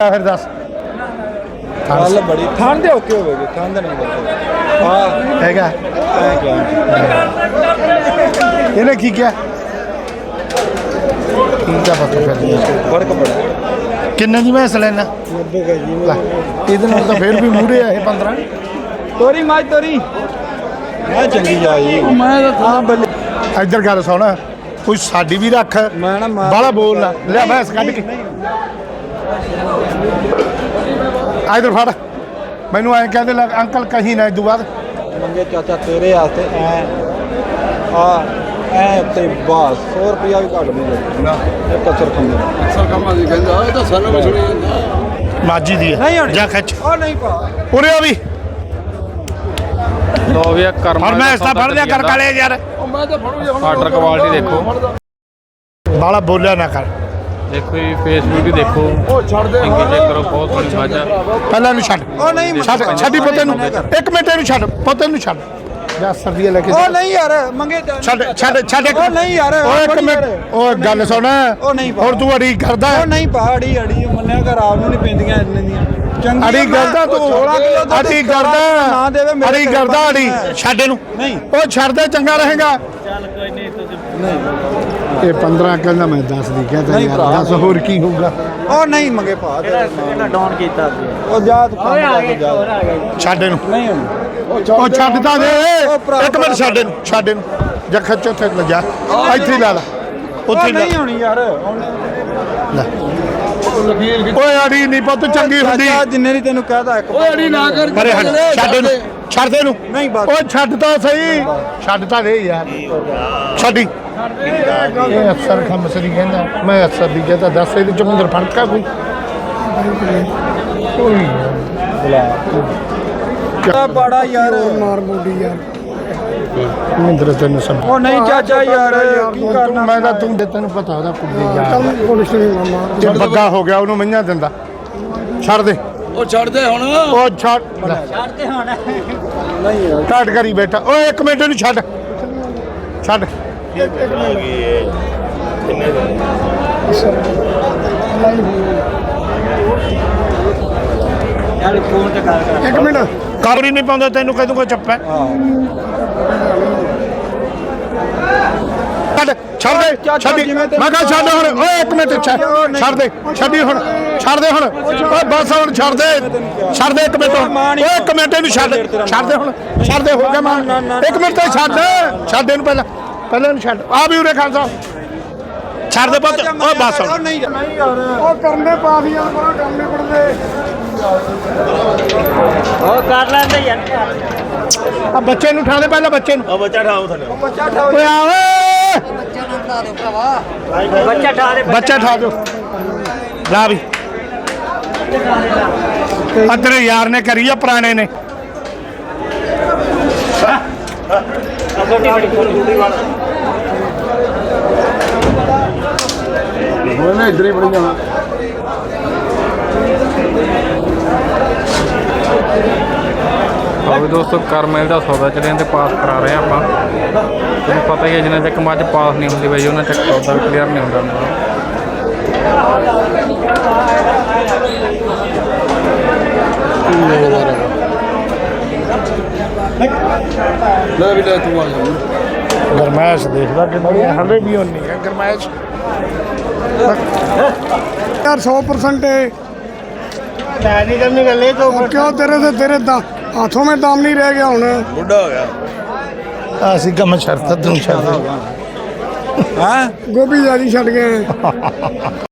ਫਿਰ ਦੱਸ। ਗੱਲ ਬੜੀ ਠੰਡ ਦੇ ਓਕੇ ਹੋਵੇਗੀ ਠੰਡ ਨਹੀਂ ਕਰਦੇ ਹਾਂ। ਹੈਗਾ। ਐ ਕਿਹਾ ਇਹਨੇ ਕੀ ਕਿਹਾ? ਠੀਕ ਆ ਪਤਾ ਫਿਰ? ਫ਼ਰਕ ਬੜਾ ਕਿੰਨੇ ਦੀ ਮੈਸ ਲੈਣਾ ਨੱਬੇ ਕਾ ਜੀ ਲੈ ਇਹਦੇ ਨਾਲ ਤਾਂ ਫਿਰ ਵੀ ਮੂਰੇ ਆ ਇਹ 15 ਤੋਰੀ ਮਾਜ ਤੋਰੀ। ਮੈਂ ਚੰਗੀ ਜਾਈ। ਮੈਂ ਤਾਂ ਹਾਂ ਬੱਲੇ ਇੱਧਰ ਗੱਲ ਸੁਣ ਕੋਈ ਸਾਡੀ ਵੀ ਰੱਖ। ਮੈਂ ਬਾਲਾ ਬੋਲ ਨਾ ਲੈ ਮੈਸ ਕੱਢ ਕੇ। ਇੱਧਰ ਫੜ। ਮੈਨੂੰ ਐਂ ਕਹਿੰਦੇ ਲੱਗ ਅੰਕਲ ਕਹੀਂ ਨਾ ਇਦੋਂ ਬਾਅਦ। ਮੰਗੇ ਚਾਚਾ ਤੇਰੇ ਵਾਸਤੇ ਐ ਆ ਐ ਤੇ ਬਸ 100 ਰੁਪਿਆ ਵੀ ਘੱਟ ਨਹੀਂ ਲੱਗਣਾ ਇਹ ਕਚਰ ਖੰਦੇ ਸਰਕਮਾਂ ਦੀ ਕਹਿੰਦਾ ਇਹ ਤਾਂ ਸਾਨੂੰ ਵੀ ਸੁਣੀ ਜਾਂਦਾ ਮਾਜੀ ਦੀ ਹੈ। ਜਾ ਖਿੱਚ। ਉਹ ਨਹੀਂ ਪਾ। ਉਰੇ ਆ ਵੀ। ਲੋ ਵੀ ਕਰਮ ਔਰ ਮੈਂ ਇਸ ਤਾਂ ਫੜ ਲਿਆ ਕਰ ਕਾਲੇ ਯਾਰ। ਉਹ ਮੈਂ ਤਾਂ ਫੜੂ ਜੇ ਆਰਡਰ ਕੁਆਲਿਟੀ ਦੇਖੋ। ਬਾਲਾ ਬੋਲਿਆ ਨਾ ਕਰ। ਦੇਖੋ ਜੀ ਫੇਸ ਬਿਊਟੀ ਦੇਖੋ। ਉਹ ਛੱਡ ਦੇ ਇੰਗੀ ਚੈੱਕ ਕਰੋ ਬਹੁਤ ਸੋਹਣੀ ਆ। ਪਹਿਲਾਂ ਨੂੰ ਛੱਡ। ਉਹ ਨਹੀਂ ਛੱਡ ਛੱਡੀ ਪੋਤੇ ਨੂੰ ਇੱਕ ਮਿੰਟ ਇਹਨੂੰ ਛੱਡ ਪੋਤੇ ਨੂੰ ਛੱਡ। ਜਾ ਸਰਦੀਆਂ ਲੈ ਕੇ ਉਹ ਨਹੀਂ ਯਾਰ ਮੰਗੇ ਛੱਡ ਛੱਡ ਛੱਡ ਇੱਕ ਉਹ ਨਹੀਂ ਯਾਰ ਓਏ ਇੱਕ ਮਿੰਟ। ਓਏ ਗੱਲ ਸੁਣ। ਉਹ ਨਹੀਂ ਹੋਰ ਤੂੰ ਅੜੀ ਕਰਦਾ ਉਹ ਨਹੀਂ ਪਹਾੜੀ ਅੜੀ ਮੰਨਿਆ ਕਰ ਆਪ ਨੂੰ ਨਹੀਂ ਪੈਂਦੀਆਂ ਇੰਨੇ ਦੀਆਂ ਚੰਗੀ ਅੜੀ ਕਰਦਾ ਤੂੰ। 16 ਕਿਲੋ ਦੁੱਧ ਅੜੀ ਨਾ ਕਰਦਾ ਦੇਵੇ ਮੇਰੇ ਅੜੀ ਕਰਦਾ ਅੜੀ। ਛੱਡ ਇਹਨੂੰ। ਨਹੀਂ। ਉਹ ਛੱਡ ਦੇ ਚੰਗਾ ਰਹੇਗਾ। ਇਹ 15 ਕਹਿੰਦਾ ਮੈਂ 10 ਦੀ ਕਹਿੰਦਾ ਨਹੀਂ ਭਰਾ। 10 ਹੋਰ ਕੀ ਹੋਊਗਾ? ਉਹ ਨਹੀਂ ਮੰਗੇ ਪਾ ਕਿਹੜਾ ਡਾਊਨ ਕੀਤਾ ਉਹ ਜਾ ਤੂੰ ਕੰਮ ਕਰ ਜਾ। ਛੱਡ ਇਹਨੂੰ। ਨਹੀਂ ਉਹ ਛੱਡ ਤਾਂ ਦੇ। ਉਹ ਭਰਾ- ਇੱਕ ਮਿੰਟ ਛੱਡ ਇਹਨੂੰ ਛੱਡ ਇਹਨੂੰ। ਜਾ ਖੱਚ ਉੱਥੇ ਲੈ ਜਾ। ਇੱਥੇ ਹੀ ਲਾ ਲਾ। ਉੱਥੇ ਹੀ ਲਾ ਨਹੀਂ ਹੋਣੀ ਯਾਰ। ਲੈ। ਓਏ ਅੜੀ ਨਹੀਂ ਪੁੱਤ ਚੰਗੀ ਹੁੰਦੀ। ਚਾਚਾ ਜਿੰਨੇ ਦੀ ਤੈਨੂੰ ਕਹਦਾ ਇੱਕ ਓਏ ਅੜੀ ਨਾ ਕਰ ਪਰੇ ਹਟ। ਛੱਡ ਇਹਨੂੰ। ਛੱਡ ਦੇ ਇਹਨੂੰ। ਨਹੀਂ ਬਸ। ਓਏ ਛੱਡ ਤਾਂ ਸਹੀ। ਛੱਡ ਤਾਂ ਦੇ ਯਾਰ। ਛੱਡੀ ਇਹ ਅਫਸਰ ਖਮਸਰੀ ਕਹਿੰਦਾ ਮੈਂ ਅਫਸਰ ਦੀ ਕਹਿੰਦਾ ਦੱਸ ਇਹਦੇ ਚ ਮੰਦਰ ਫਰਕਾ ਕੋਈ? ਕੋਈ ਆ ਬੜਾ ਯਾਰ। ਮਾਰ ਬੋਡੀ ਯਾਰ। ਮੰਦਰ ਤੈਨੂੰ ਸਭ ਉਹ ਨਹੀਂ ਚਾਚਾ ਯਾਰ ਕੀ ਕਰਨਾ? ਮੈਂ ਤਾਂ ਤੂੰ ਦੇ ਤੈਨੂੰ ਪਤਾ ਉਹਦਾ ਕੁੱਦੀ ਯਾਰ। ਜੇ ਬੱਗਾ ਹੋ ਗਿਆ ਉਹਨੂੰ ਮਈਆਂ ਦਿੰਦਾ। ਛੱਡ ਦੇ। ਉਹ ਛੱਡ ਦੇ ਹੁਣ। ਉਹ ਛੱਡ। ਛੱਡ ਤੇ ਹੁਣ। ਨਹੀਂ ਯਾਰ ਟਾਟ ਕਰੀ ਬੈਠਾ। ਓਏ ਇੱਕ ਮਿੰਟ ਇਹਨੂੰ ਛੱਡ। ਛੱਡ। ਇੱਕ ਮਿੰਟ। ਕਰ ਹੀ ਨਹੀਂ ਪਾਉਂਦਾ ਤੈਨੂੰ ਕਹਿ ਦੂੰਗਾ ਚੱਪੈ। ਛੱਡ ਦੇ ਛੱਡੀ ਮੈਂ ਕਹਾਂ ਛੱਡ ਹੁਣ ਓਏ ਇੱਕ ਮਿੰਟ ਛੱਡ ਛੱਡ ਦੇ ਛੱਡੀ ਹੁਣ ਛੱਡ ਦੇ ਹੁਣ। ਓਏ ਬਸ ਹੁਣ ਛੱਡ ਦੇ ਛੱਡ ਦੇ ਇੱਕ ਮਿੰਟ। ਓਏ ਇੱਕ ਮਿੰਟ ਇਹਨੂੰ ਛੱਡ ਛੱਡ ਦੇ ਹੁਣ ਛੱਡ ਦੇ ਹੋ ਗਿਆ ਮਾਂ। ਇੱਕ ਮਿੰਟ ਤੇ ਛੱਡ ਛੱਡ ਇਹਨੂੰ ਪਹਿਲਾਂ। ਪਹਿਲਾਂ ਇਹਨੂੰ ਛੱਡ। ਆ ਵੀ ਉਰੇ ਖਾਨ ਸਾਹਿਬ ਛੱਡ ਦੇ ਪੁੱਤ। ਓਏ ਬਸ ਉਹ ਹੁਣ। ਉਹ ਕਰਨੇ ਪਾਫੀਆਂ ਬੜਾ ਕੰਮ ਨਹੀਂ ਪੜਦੇ। ਉਹ ਕਰ ਲੈਂਦੇ ਯਾਰ। ਆ ਬੱਚੇ ਨੂੰ ਉਠਾ ਦੇ ਪਹਿਲਾਂ ਬੱਚੇ ਨੂੰ। ਬੱਚਾ ਠਾਓ ਓਏ। ਆ ਓਏ ਬੱਚਾ ਠਾ ਦੇ ਬੱਚਾ ਠਾ ਦਿਓ। ਲਾ ਵੀ। ਅਦਰੇ ਯਾਰ ਨੇ ਕਰੀ ਆ ਪੁਰਾਣੇ ਨੇ। ਉਹਨੇ ਇੱਧਰ ਹੀ ਬੜੀ ਜਾਣਾ। ਲਓ ਦੋਸਤੋ ਕਰਮੇਲ ਦਾ ਸੌਦਾ ਚੱਲਿਆ ਤੇ ਪਾਸ ਕਰਾ ਰਹੇ ਆਪਾਂ। ਤੁਹਾਨੂੰ ਪਤਾ ਹੀ ਹੈ ਜਿੰਨਾ ਚੱਕ ਮੱਝ ਪਾਸ ਨਹੀਂ ਹੁੰਦੀ ਬਈ ਉਹਨਾਂ ਚੱਕ ਸੌਦਾ ਵੀ ਕਲੀਅਰ ਨਹੀਂ ਹੁੰਦਾ ਲੈ ਦੇਖਦਾ ਕਿ ਹਲੇ ਵੀ ਹੋਣੀ ਹੈ ਗਰਮੈਸ਼। ਯਾਰ 100% ਹੈ ਲੈ ਨਹੀਂ ਕਰਨੀ ਗੱਲ ਤੋਂ ਕਿਉਂ ਤੇਰੇ ਤੇ ਤੇਰੇ 10 ਹੱਥੋਂ ਮੈਂ ਦਮ ਨਹੀਂ ਰਹਿ ਗਿਆ ਹੁਣ। ਬੁੱਢਾ ਹੋ ਗਿਆ। ਅਸੀਂ ਗਮ ਛੱਡਤਾ ਤੂੰ ਛੱਡ ਹਾਂ? ਗੋਭੀ ਜਿਆਦੀ ਛੱਡ ਗਏ